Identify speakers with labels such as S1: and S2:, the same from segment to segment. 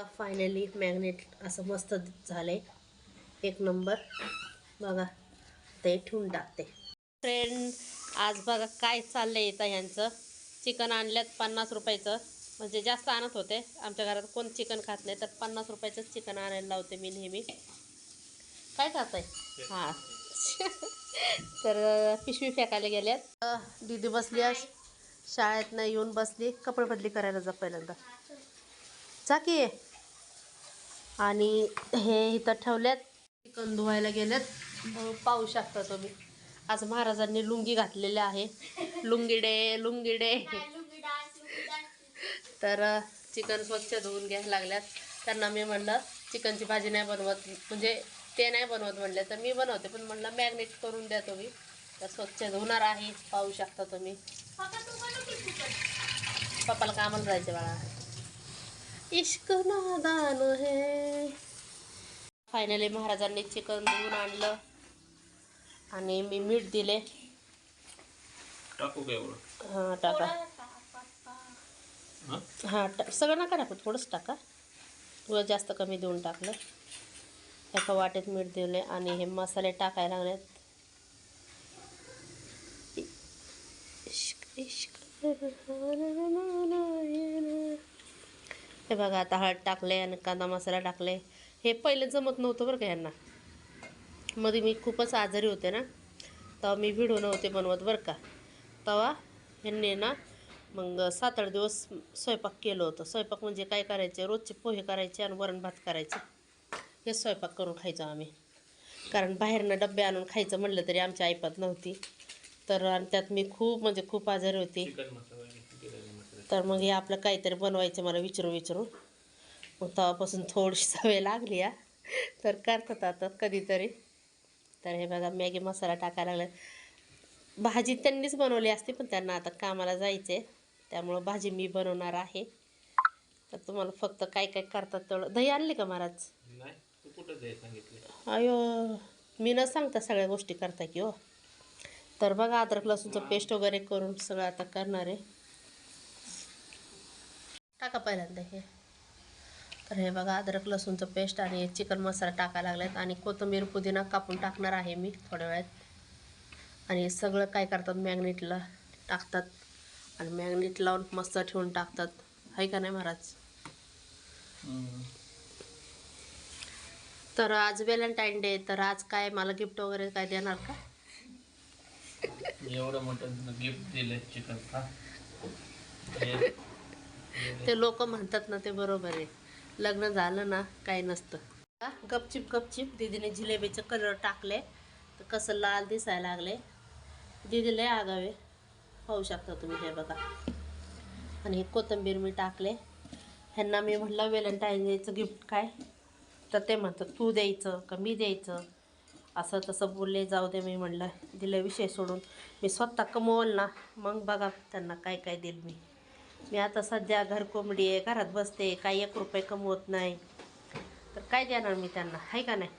S1: बघा finally magnet असं मस्त झालंय. एक नंबर बघा ते ठेवून टाकते. फ्रेंड आज बघा काय चाललंय इथं ह्यांचं. चिकन आणल्यात पन्नास रुपयाचं. म्हणजे जास्त आणत होते. आमच्या घरात कोण चिकन खात नाही तर पन्नास रुपयाचंच चिकन आणायला लावते मी नेहमी. काय खात आहे हां. तर पिशवी फेकायला गेल्यात. दीदी बसली आज. शाळेतनं येऊन बसली. कपडे बदली करायला जा पहिल्यांदा. जा की. आणि हे इथं ठेवल्यात. चिकन धुवायला गेल्यात पाहू शकता तुम्ही. आज महाराजांनी लुंगी घातलेली आहे. लुंगिडे लुंगिडे. तर चिकन स्वच्छ धुवून घ्यायला लागल्यात. त्यांना मी म्हणलं चिकनची भाजी नाही बनवत. म्हणजे ते नाही बनवत म्हणले. तर मी बनवते पण म्हणलं मॅग्नेट करून द्या तुम्ही. तर स्वच्छ धुणार आहे. पाहू शकता तुम्ही. पप्पाला कामाला जायचं बाळा. इश्क नादान हे। फायनली महाराजांनी चिकन धुवून आणलं. आणि मी मीठ दिले.
S2: टाकू का एवढं?
S1: हां टाका.
S2: हां?
S1: टा सगळं नका टाकू थोडंच टाका. व जास्त कमी देऊन टाकलं. एका वाटेत मीठ दिले आणि हे मसाले टाकायला लागलेत. इश्क इश्क. हे बघा आता हळद टाकले आणि कांदा मसाला टाकले हे पहिले जमत नव्हतं बरं का यांना. मध्ये मी खूपच आजारी होते ना तेव्हा मी व्हिडिओ नव्हते बनवत बरं का. तेव्हा ह्यांनी ना मग सात आठ दिवस स्वयंपाक केलं होतं. स्वयंपाक म्हणजे काय करायचे? रोजचे पोहे करायचे आणि वरण भात करायचे. हे स्वयंपाक करून खायचो आम्ही. कारण बाहेरनं डबे आणून खायचं म्हणलं तरी आमच्या ऐपत नव्हती. तर आणि त्यात मी खूप म्हणजे खूप आजारी होती
S2: चिकन मसाला बिर्याणी मसाला
S1: तर मग हे आपलं काहीतरी बनवायचं मला विचारू विचारून. मग तेव्हापासून थोडीशी सवय लागली या तर करतात आता कधीतरी. तर हे बघा मॅगी मसाला टाकायला लागला. भाजी त्यांनीच बनवली असती पण त्यांना आता कामाला जायचे त्यामुळं भाजी मी बनवणार आहे. तर तुम्हाला फक्त काय काय करतात तेवढं. दही आणली का महाराज? अयो मी न सांगता सगळ्या गोष्टी करता की हो. तर बघा अद्रक लसूणचं पेस्ट वगैरे करून सगळं आता करणार आहे. टाका पहिल्यांदा हे. तर हे बघा अद्रक लसूणचं पेस्ट आणि चिकन मसाला टाकायला लागलेत आणि कोथिंबीर पुदिना कापून टाकणार आहे मी थोड्या वेळात. आणि सगळं काय करतात मॅग्नेटला टाकतात आणि मॅग्नेट लावून मस्त ठेवून टाकतात. आहे का नाही महाराज? तर आज व्हॅलेंटाईन डे तर आज काय मला गिफ्ट वगैरे काय देणार का?
S2: एवढं मोठं गिफ्ट दिलं चिकन का
S1: ते लोक म्हणतात ना ते बरोबर आहे. लग्न झालं ना काही नसतं. गपचिप गपचिप दीदीने जिलेबीचे कलर टाकले. तर कसं लाल दिसायला लागले. दिदी लय आगावे. पाहू शकता तुम्ही हे बघा. आणि हे कोथिंबीर मी टाकले. ह्यांना मी म्हटलं व्हॅलेंटाईन डेचं गिफ्ट काय? तर ते म्हणतात तू द्यायचं का मी द्यायचं? असं तसं बोलले. जाऊ दे मी म्हणलं दिलं विषय सोडून. मी स्वतः कमवल ना मग बघा त्यांना काय काय देईल मी. मी आता सध्या घरकोंबडी आहे घरात बसते काही एक रुपये कमवत नाही. तर काय देणार मी त्यांना आहे का नाही?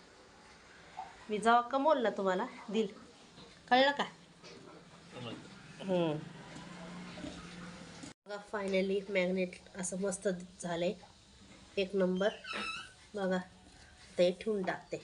S1: मी जेव्हा कमवल ना तुम्हाला दिल. कळलं का? बघा फायनली मॅग्नेट असं मस्त झालंय. एक नंबर बघा ते ठेवून टाकते.